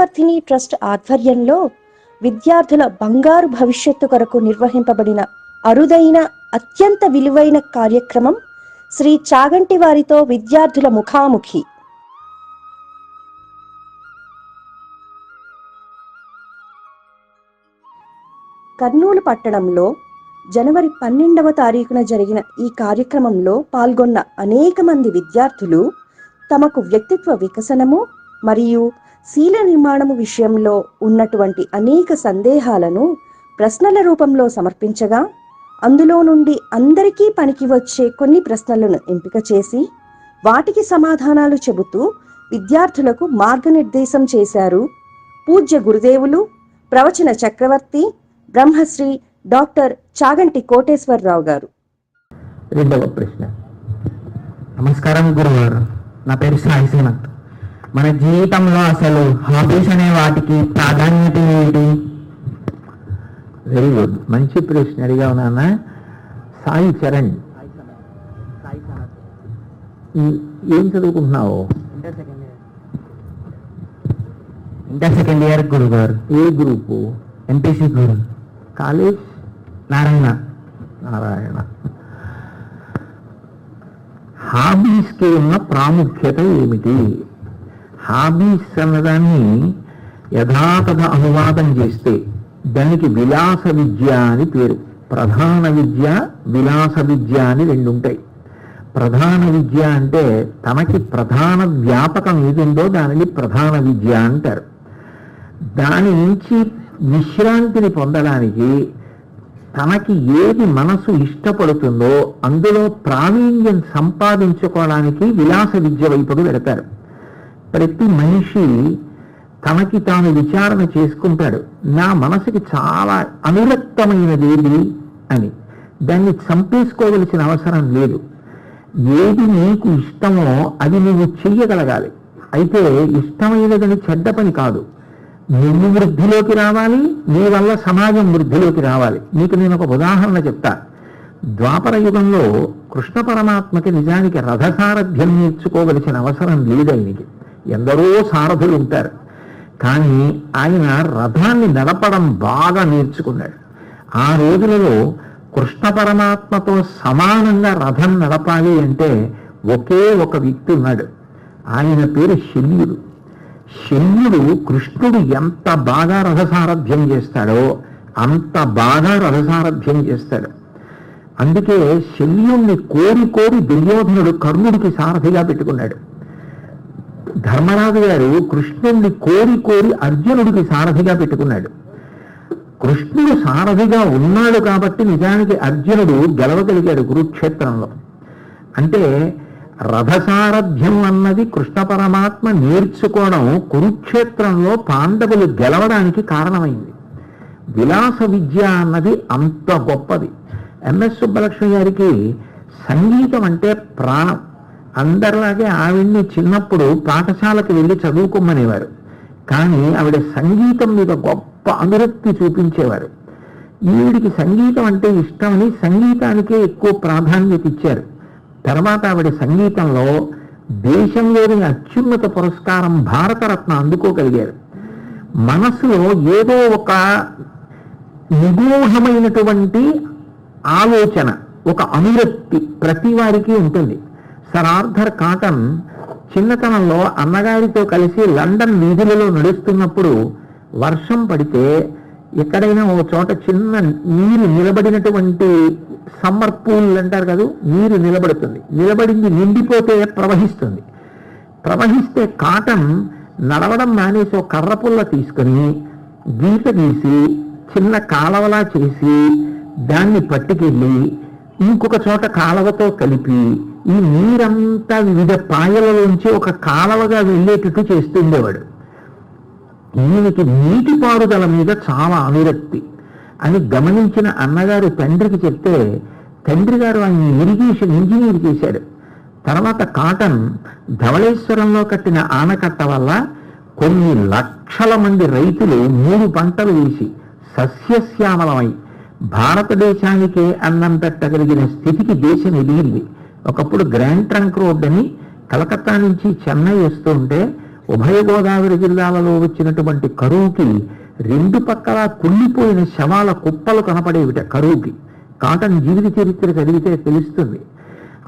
Vidyavardhini trust ఆధ్వర్యంలో విద్యార్థుల బంగారు భవిష్యత్తు కొరకు నిర్వహింపబడిన అరుదైన అత్యంత విలువైన కార్యక్రమం శ్రీ చాగంటి వారితో విద్యార్థుల ముఖాముఖి. కర్నూలు పట్టణంలో జనవరి పన్నెండవ తారీఖున జరిగిన ఈ కార్యక్రమంలో పాల్గొన్న అనేక మంది విద్యార్థులు తమకు వ్యక్తిత్వ వికసనము మరియు శీల నిర్మాణము విషయంలో ఉన్నటువంటి అనేక సందేహాలను ప్రశ్నల రూపంలో సమర్పించగా అందులో నుండి అందరికీ పనికి వచ్చే కొన్ని ప్రశ్నలను ఎంపిక చేసి వాటికి సమాధానాలు చెబుతూ విద్యార్థులకు మార్గనిర్దేశం చేశారు పూజ్య గురుదేవులు ప్రవచన చక్రవర్తి బ్రహ్మశ్రీ డాక్టర్ చాగంటి కోటేశ్వరరావు గారు. రెండవ ప్రశ్న. నమస్కారం గురువారు. నా పేరు సాయి మన జీవితంలో అసలు హాబీస్ అనే వాటికి ప్రాధాన్యత ఏంటి వెరీ గుడ్ మంచి ప్రశ్న అడిగావు నాన్న సాయి చరణ్. ఏం చదువుకుంటున్నావు? ఇంటర్ సెకండ్ ఇయర్ గురుగారు. ఏ గ్రూపు? ఎంపీసీ గురు. కాలేజ్? నారాయణ. నారాయణ. హాబీస్కి ఉన్న ప్రాముఖ్యత ఏమిటి? హాబీస్ అన్నదాన్ని యథాతథ అనువాదం చేస్తే దానికి విలాస విద్య అని పేరు. ప్రధాన విద్య విలాస విద్య అని రెండు ఉంటాయి ప్రధాన విద్య అంటే తనకి ప్రధాన వ్యాపకం ఏదుందో దానిని ప్రధాన విద్య అంటారు. దాని నుంచి విశ్రాంతిని పొందడానికి తనకి ఏది మనసు ఇష్టపడుతుందో అందులో ప్రావీణ్యం సంపాదించుకోవడానికి విలాస విద్య వైపుకు వెళతారు ప్రతి మనిషి తనకి తాను విచారణ చేసుకుంటాడు. నా మనసుకి చాలా అనురక్తమైనది ఏది అని. దాన్ని చంపేసుకోవలసిన అవసరం లేదు. ఏది నీకు ఇష్టమో అది నువ్వు చెయ్యగలగాలి. అయితే ఇష్టమైనదని చెడ్డ పని కాదు. నువ్వు వృద్ధిలోకి రావాలి నీ వల్ల సమాజం వృద్ధిలోకి రావాలి. నీకు నేను ఒక ఉదాహరణ చెప్తా. ద్వాపర యుగంలో కృష్ణ పరమాత్మకి నిజానికి రథసారథ్యం నేర్చుకోవలసిన అవసరం లేదు ఆయనకి ఎందరో సారథులు ఉంటారు. కానీ ఆయన రథాన్ని నడపడం బాగా నేర్చుకున్నాడు. ఆ రోజులలో కృష్ణ పరమాత్మతో సమానంగా రథం నడపాలి అంటే ఒకే ఒక వ్యక్తి ఉన్నాడు. ఆయన పేరు శల్యుడు. శల్యుడు కృష్ణుడు ఎంత బాగా రథసారథ్యం చేస్తాడో అంత బాగా రథసారథ్యం చేస్తాడు. అందుకే శల్యుణ్ణి కోరి కోరి దుర్యోధనుడు కర్ణుడికి సారథిగా పెట్టుకున్నాడు. ధర్మరాజు గారు కృష్ణుణ్ణి కోరి కోరి అర్జునుడికి సారథిగా పెట్టుకున్నాడు. కృష్ణుడు సారథిగా ఉన్నాడు కాబట్టి నిజానికి అర్జునుడు గెలవగలిగాడు కురుక్షేత్రంలో. అంటే రథసారథ్యం అన్నది కృష్ణ పరమాత్మ నేర్చుకోవడం కురుక్షేత్రంలో పాండవులు గెలవడానికి కారణమైంది. విలాస విద్య అన్నది అంత గొప్పది. ఎంఎస్ సుబ్బలక్ష్మి గారికి సంగీతం అంటే ప్రాణం. అందరిలాగే ఆవిడ్ని చిన్నప్పుడు పాఠశాలకు వెళ్ళి చదువుకోమనేవారు. కానీ ఆవిడ సంగీతం మీద గొప్ప అనురక్తి చూపించేవారు. ఈవిడికి సంగీతం అంటే ఇష్టమని సంగీతానికే ఎక్కువ ప్రాధాన్యత ఇచ్చారు. తర్వాత ఆవిడ సంగీతంలో దేశంలోని అత్యున్నత పురస్కారం భారతరత్న అందుకోగలిగారు. మనసులో ఏదో ఒక నిగూఢమైనటువంటి ఆలోచన ఒక అనురక్తి ప్రతి వారికి ఉంటుంది. సర్ ఆర్థర్ కాటన్ చిన్నతనంలో అన్నగారితో కలిసి లండన్ వీధులలో నడుస్తున్నప్పుడు వర్షం పడితే ఎక్కడైనా ఓ చోట చిన్న నీరు నిలబడినటువంటి సమ్మర్ పూల్ అంటారు కదా నీరు నిలబడుతుంది. నిలబడింది నిండిపోతే ప్రవహిస్తుంది. ప్రవహిస్తే కాటన్ నడవడం మానేసి ఒక కర్ర పుల్ల తీసుకొని గీత గీసి చిన్న కాలవలా చేసి దాన్ని పట్టుకెళ్ళి ఇంకొక చోట కాలవతో కలిపి ఈ నీరంతా వివిధ పాయలలోంచి ఒక కాలవగా వెళ్ళేటట్టు చేస్తుండేవాడు ఈయనకి నీటిపారుదల మీద చాలా అనురక్తి అని గమనించిన అన్నగారు తండ్రికి చెప్తే తండ్రి గారు ఆయన ఇరిగేషన్ ఇంజనీర్ చేశాడు తర్వాత కాటన్ ధవళేశ్వరంలో కట్టిన ఆనకట్ట వల్ల కొన్ని లక్షల మంది రైతులు మూడు పంటలు వేసి సస్యశ్యామలమై భారతదేశానికే అన్నం పెట్టగలిగిన స్థితికి దేశం ఎదిగింది. ఒకప్పుడు గ్రాండ్ ట్రంక్ రోడ్ అని కలకత్తా నుంచి చెన్నై వస్తుంటే ఉభయ గోదావరి జిల్లాలలో వచ్చినటువంటి కరువుకి రెండు పక్కల కుళ్ళిపోయిన శవాల కుప్పలు కనపడేవిట కరువుకి. కాటన్ జీవిత చరిత్ర చదివితే తెలుస్తుంది.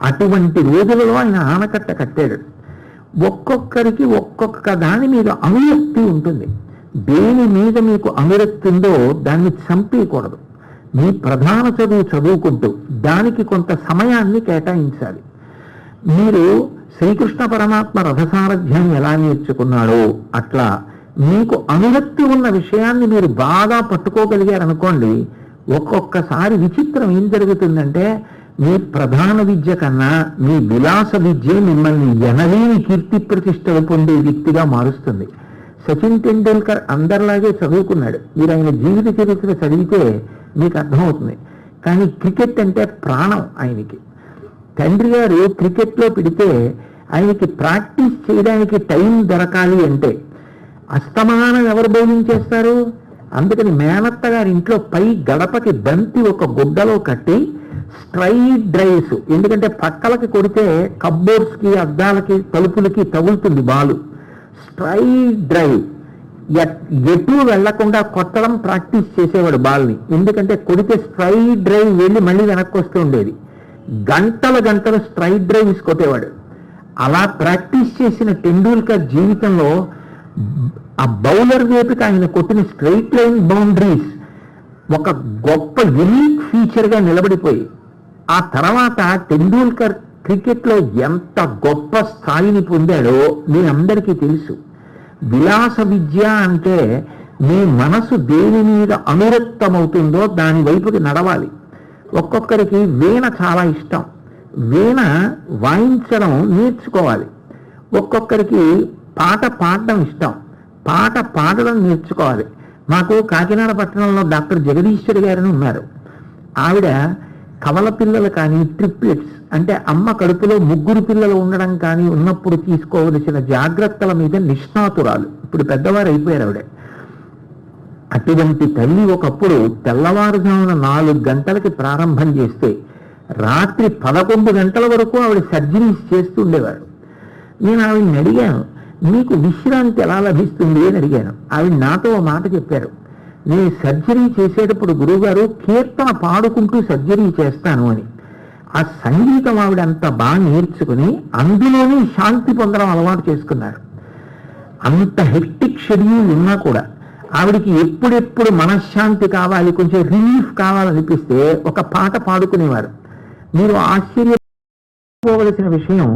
అటువంటి రోజులలో ఆయన ఆనకట్ట కట్టాడు. ఒక్కొక్కరికి ఒక్కొక్క దాని మీద అనురక్తి ఉంటుంది. దేని మీద మీకు అనురక్తి ఉందో దాన్ని చంపేయకూడదు. మీ ప్రధాన చదువు చదువుకుంటూ దానికి కొంత సమయాన్ని కేటాయించాలి. మీరు శ్రీకృష్ణ పరమాత్మ రథసారథ్యం ఎలా నేర్చుకున్నాడో అట్లా మీకు అనురక్తి ఉన్న విషయాన్ని మీరు బాగా పట్టుకోగలిగారనుకోండి ఒక్కొక్కసారి విచిత్రం ఏం జరుగుతుందంటే మీ ప్రధాన విద్య కన్నా మీ విలాస విద్య మిమ్మల్ని ఎనలేని కీర్తి ప్రతిష్టలు పొందే వ్యక్తిగా మారుస్తుంది. సచిన్ టెండూల్కర్ అందరిలాగే చదువుకున్నాడు. మీరు ఆయన జీవిత చరిత్ర చదివితే మీకు అర్థమవుతుంది. కానీ క్రికెట్ అంటే ప్రాణం ఆయనకి. తండ్రి గారు క్రికెట్లో పెడితే ఆయనకి ప్రాక్టీస్ చేయడానికి టైం దొరకాలి అంటే అస్తమానం ఎవరు బౌలింగ్ చేస్తారు? అందుకని మేనత్త గారి ఇంట్లో పై గడపకి బంతి ఒక గుడ్డలో కట్టి స్ట్రైట్ డ్రైవ్స్ ఎందుకంటే పక్కలకి కొడితే కబ్బోర్డ్స్కి అద్దాలకి తలుపులకి తగులుతుంది బాలు. Straight drive. ఎటు వెళ్ళకుండా కొట్టడం ప్రాక్టీస్ చేసేవాడు బాల్ని. ఎందుకంటే కొడితే స్ట్రైట్ డ్రైవ్ వెళ్ళి మళ్ళీ వెనక్కి వస్తూ ఉండేది. గంటల గంటలు స్ట్రైట్ డ్రైవ్స్ కొట్టేవాడు. అలా ప్రాక్టీస్ చేసిన టెండూల్కర్ జీవితంలో ఆ బౌలర్ వైపుకి ఆయన కొట్టిన స్ట్రైట్ లైన్ బౌండరీస్ ఒక గొప్ప యునీక్ ఫీచర్గా నిలబడిపోయి ఆ తర్వాత టెండూల్కర్ క్రికెట్లో ఎంత గొప్ప స్థాయిని పొందాడో మీ అందరికీ తెలుసు. విలాస విద్య అంటే మీ మనసు దేని మీద అనురక్తమవుతుందో దాని వైపుకి నడవాలి. ఒక్కొక్కరికి వీణ చాలా ఇష్టం. వీణ వాయించడం నేర్చుకోవాలి. ఒక్కొక్కరికి పాట పాడడం ఇష్టం. పాట పాడడం నేర్చుకోవాలి. మాకు కాకినాడ పట్టణంలో డాక్టర్ జగదీశ్వరి గారని ఉన్నారు. ఆవిడ కవల పిల్లలు కానీ ట్రిప్లెట్స్ అంటే అమ్మ కడుపులో ముగ్గురు పిల్లలు ఉండడం కానీ ఉన్నప్పుడు తీసుకోవలసిన జాగ్రత్తల మీద నిష్ణాతురాలు. ఇప్పుడు పెద్దవారు అయిపోయారు ఆవిడ. అటువంటి తల్లి ఒకప్పుడు తెల్లవారుజామున నాలుగు గంటలకి ప్రారంభం చేస్తే రాత్రి పదకొండు గంటల వరకు ఆవిడ సర్జరీస్ చేస్తుండేవారు నేను ఆవిడని అడిగాను మీకు విశ్రాంతి ఎలా లభిస్తుంది? అని అడిగాను. ఆవిడ నాతో ఓ మాట చెప్పారు. నేను సర్జరీ చేసేటప్పుడు గురువుగారు కీర్తన పాడుకుంటూ సర్జరీ చేస్తాను అని. ఆ సంగీతం ఆవిడ అంత బాగా నేర్చుకుని అందులోనే శాంతి పొందడం అలవాటు చేసుకున్నారు. అంత హెక్టిక్ షెడ్యూల్ ఉన్నా కూడా ఆవిడికి ఎప్పుడెప్పుడు మనశ్శాంతి కావాలి కొంచెం రిలీఫ్ కావాలనిపిస్తే ఒక పాట పాడుకునేవారు. మీరు ఆశ్చర్యపోవలసిన విషయం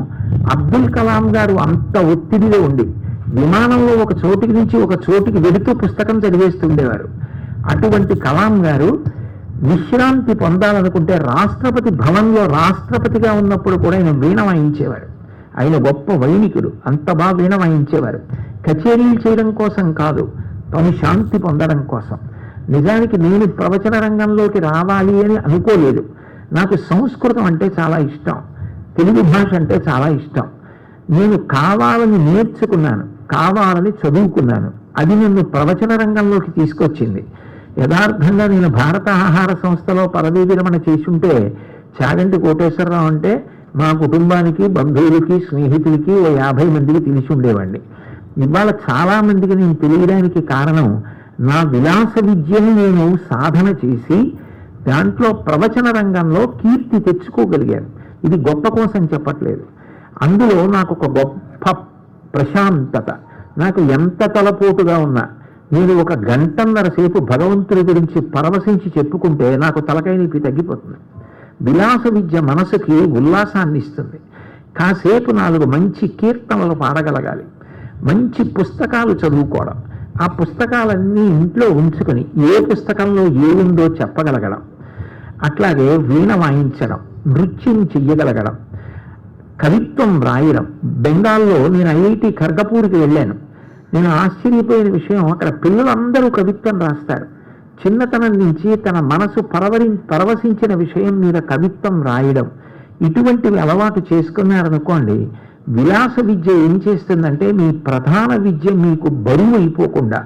అబ్దుల్ కలాం గారు అంత ఒత్తిడిలో ఉండి విమానంలో ఒక చోటికి నుంచి ఒక చోటికి వెళుతూ పుస్తకం చదివేస్తుండేవారు. అటువంటి కలాం గారు విశ్రాంతి పొందాలనుకుంటే రాష్ట్రపతి భవన్లో రాష్ట్రపతిగా ఉన్నప్పుడు కూడా ఆయన వీణ వాయించేవారు. ఆయన గొప్ప వైణికుడు అంత బాగా వీణ వాయించేవారు. కచేరీలు చేయడం కోసం కాదు తను శాంతి పొందడం కోసం. నిజానికి నేను ప్రవచన రంగంలోకి రావాలి అని అనుకోలేదు. నాకు సంస్కృతం అంటే చాలా ఇష్టం తెలుగు భాష అంటే చాలా ఇష్టం. నేను కావాలని నేర్చుకున్నాను. కావాలని చదువుకున్నాను. అది నన్ను ప్రవచన రంగంలోకి తీసుకొచ్చింది. యథార్థంగా నేను భారత ఆహార సంస్థలో పదవీ విరమణ చేసుంటే చాగంటి కోటేశ్వరరావు అంటే మా కుటుంబానికి బంధువులకి స్నేహితులకి ఓ యాభై మందికి తెలిసి ఉండేవాడిని. ఇవాళ చాలా మందికి నేను తెలియడానికి కారణం నా విలాస విద్యని నేను సాధన చేసి దాంట్లో ప్రవచన రంగంలో కీర్తి తెచ్చుకోగలిగాను. ఇది గొప్ప కోసం చెప్పట్లేదు. అందులో నాకు ఒక గొప్ప ప్రశాంతత. నాకు ఎంత తలపోటుగా ఉన్నా నేను ఒక గంటన్నర సేపు భగవంతుడి గురించి పరవశించి చెప్పుకుంటే నాకు తలకాయ నొప్పి తగ్గిపోతుంది. విలాస విద్య మనసుకి ఉల్లాసాన్ని ఇస్తుంది. కాసేపు నాలుగు మంచి కీర్తనలు పాడగలగాలి. మంచి పుస్తకాలు చదువుకోవడం. ఆ పుస్తకాలన్నీ ఇంట్లో ఉంచుకొని ఏ పుస్తకంలో ఏముందో చెప్పగలగడం. అట్లాగే వీణ వాయించడం నృత్యం చెయ్యగలగడం. కవిత్వం రాయడం. బెంగాల్లో నేను ఐఐటి ఖర్గపూర్కి వెళ్ళాను. నేను ఆశ్చర్యపోయిన విషయం అక్కడ పిల్లలందరూ కవిత్వం రాస్తారు. చిన్నతనం నుంచి తన మనసు పరవరి పరవశించిన విషయం మీద కవిత్వం రాయడం. ఇటువంటివి అలవాటు చేసుకున్నారనుకోండి విలాస విద్య ఏం చేస్తుందంటే మీ ప్రధాన విద్య మీకు బరువు అయిపోకుండా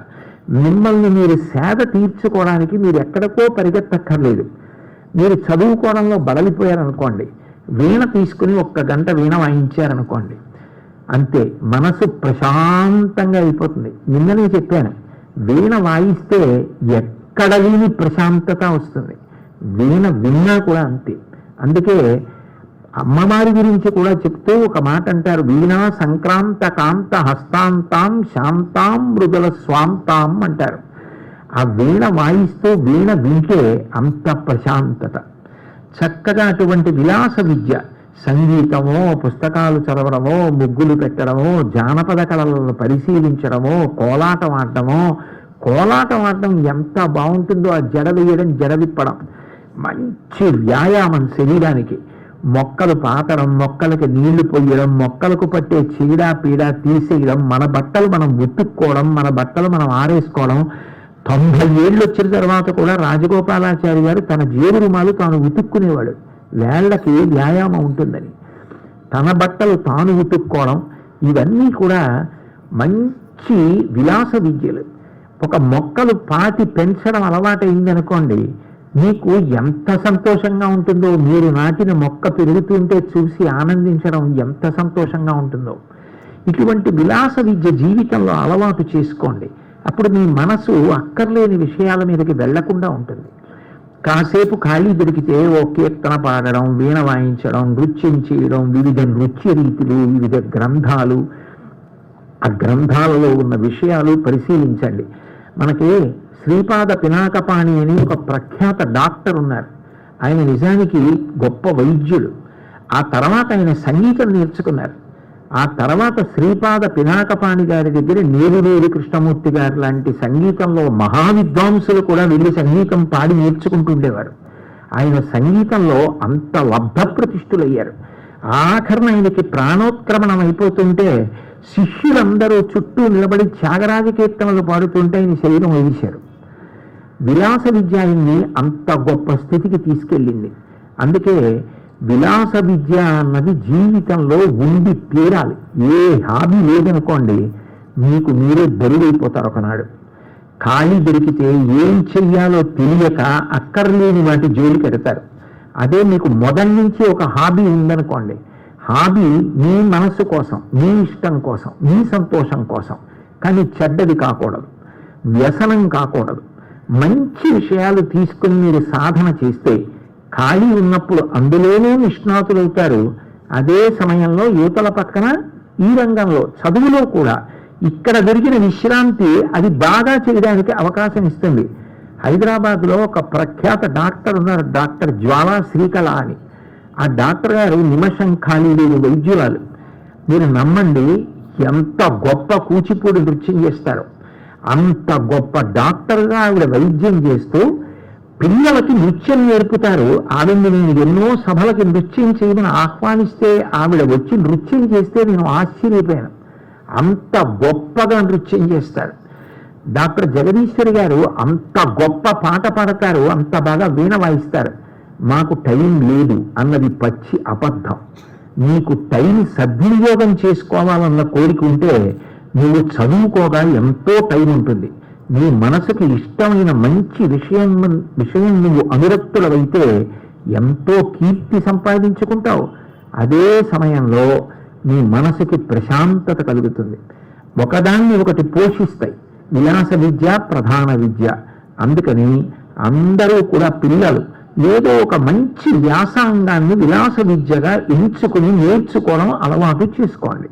మిమ్మల్ని మీరు సేద తీర్చుకోవడానికి మీరు ఎక్కడికో పరిగెత్తక్కర్లేదు. మీరు చదువుకోవడంలో బడలిపోయారనుకోండి వీణ తీసుకుని ఒక్క గంట వీణ వాయించారనుకోండి అంతే మనసు ప్రశాంతంగా అయిపోతుంది. నిన్ననే చెప్పాను వీణ వాయిస్తే ఎక్కడ లేని ప్రశాంతత వస్తుంది? వీణ విన్నా కూడా అంతే. అందుకే అమ్మవారి గురించి కూడా చెప్తూ ఒక మాట అంటారు వీణా సంక్రాంత కాంత హస్తాంతాం శాంతాం మృదుల స్వాంతాం అంటారు. ఆ వీణ వాయిస్తూ వీణ వింటే అంత ప్రశాంతత. చక్కగా అటువంటి విలాస విద్య సంగీతమో పుస్తకాలు చదవడమో ముగ్గులు పెట్టడమో జానపద కళలను పరిశీలించడమో కోలాటం ఆడటమో కోలాటం ఆడటం ఎంత బాగుంటుందో ఆ జడ వేయడం జడ విప్పడం. మంచి వ్యాయామం శరీరానికి. మొక్కలు పాతడం మొక్కలకి నీళ్ళు పొయ్యడం మొక్కలకు పట్టే చీడ పీడ తీసేయడం మన బట్టలు మనం ఉతుక్కోవడం మన బట్టలు మనం ఆరేసుకోవడం తొంభై ఏళ్ళు వచ్చిన తర్వాత కూడా రాజగోపాలాచారి గారు తన జేబురుమాలు తాను ఉతుక్కునేవాడు. వేళ్ళకి వ్యాయామం ఉంటుందని. తన బట్టలు తాను ఉతుక్కోవడం ఇవన్నీ కూడా మంచి విలాస విద్యలు. ఒక మొక్కలు పాతి పెంచడం అలవాటైందనుకోండి మీకు ఎంత సంతోషంగా ఉంటుందో మీరు నాటిన మొక్క పెరుగుతుంటే చూసి ఆనందించడం ఎంత సంతోషంగా ఉంటుందో. ఇటువంటి విలాస విద్య జీవితంలో అలవాటు చేసుకోండి. అప్పుడు మీ మనసు అక్కర్లేని విషయాల మీదకి వెళ్ళకుండా ఉంటుంది. కాసేపు ఖాళీ దొరికితే ఓ కీర్తన పాడడం వీణ వాయించడం నృత్యం చేయడం వివిధ నృత్య రీతులు వివిధ గ్రంథాలు. ఆ గ్రంథాలలో ఉన్న విషయాలు పరిశీలించండి. మనకి శ్రీపాద పినాకపాణి అని ఒక ప్రఖ్యాత డాక్టర్ ఉన్నారు. ఆయన నిజానికి గొప్ప వైద్యుడు. ఆ తర్వాత ఆయన సంగీతం నేర్చుకున్నారు. ఆ తర్వాత శ్రీపాద పినాకపాణి గారి దగ్గర నేరునేరు కృష్ణమూర్తి గారు లాంటి సంగీతంలో మహావిద్వాంసులు కూడా వెళ్ళి సంగీతం పాడి నేర్చుకుంటుండేవారు. ఆయన సంగీతంలో అంత లబ్ధ ప్రతిష్ఠులయ్యారు ఆఖరణ ఆయనకి ప్రాణోత్క్రమణం అయిపోతుంటే శిష్యులందరూ చుట్టూ నిలబడి త్యాగరాజ కీర్తనలు పాడుతుంటే ఆయన శరీరం వదిలేశారు విలాస విద్య ఆయన్ని అంత గొప్ప స్థితికి తీసుకెళ్ళింది. అందుకే విలాస విద్య అన్నది జీవితంలో ఉండి తీరాలి. ఏ హాబీ లేదనుకోండి మీకు మీరే బరువైపోతారు ఒకనాడు. ఖాళీ దొరికితే ఏం చెయ్యాలో తెలియక అక్కర్లేని వాటి జోలికి ఎడతారు. అదే మీకు మొదటి నుంచి ఒక హాబీ ఉందనుకోండి. హాబీ మీ మనస్సు కోసం మీ ఇష్టం కోసం మీ సంతోషం కోసం. కానీ చెడ్డది కాకూడదు. వ్యసనం కాకూడదు. మంచి విషయాలు తీసుకుని మీరు సాధన చేస్తే ఖాళీ ఉన్నప్పుడు అందులోనే నిష్ణాతులవుతారు అదే సమయంలో యువతల పక్కన ఈ రంగంలో చదువులో కూడా ఇక్కడ దొరికిన విశ్రాంతి అది బాగా చేయడానికి అవకాశం ఇస్తుంది. హైదరాబాద్లో ఒక ప్రఖ్యాత డాక్టర్ ఉన్నారు డాక్టర్ జ్వాలా శ్రీకళ అని. ఆ డాక్టర్ గారు నిమిషం ఖాళీ లేని వైద్యురాలు. మీరు నమ్మండి ఎంత గొప్ప కూచిపూడి నృత్యం చేస్తారో. అంత గొప్ప డాక్టర్గా ఆవిడ వైద్యం చేస్తూ పిల్లలకి నృత్యం నేర్పుతారు. ఆవిడ నేను ఎన్నో సభలకి నృత్యం చేయమని ఆహ్వానిస్తే ఆవిడ వచ్చి నృత్యం చేస్తే నేను ఆశ్చర్యపోయాను. అంత గొప్పగా నృత్యం చేస్తారు. డాక్టర్ జగదీశ్వరి గారు అంత గొప్ప పాట పాడతారు. అంత బాగా వీణ వాయిస్తారు. మాకు టైం లేదు అన్నది పచ్చి అబద్ధం. నీకు టైం సద్వినియోగం చేసుకోవాలన్న కోరిక ఉంటే నువ్వు చదువుకోగా ఎంతో టైం ఉంటుంది. నీ మనసుకి ఇష్టమైన మంచి విషయం విషయం నువ్వు అనురక్తులవైతే ఎంతో కీర్తి సంపాదించుకుంటావు. అదే సమయంలో నీ మనసుకి ప్రశాంతత కలుగుతుంది. ఒకదాన్ని ఒకటి పోషిస్తాయి. విలాస విద్య ప్రధాన విద్య. అందుకని అందరూ కూడా పిల్లలు ఏదో ఒక మంచి వ్యాసాంగాన్ని విలాస విద్యగా ఎంచుకుని నేర్చుకోవడం అలవాటు చేసుకోండి.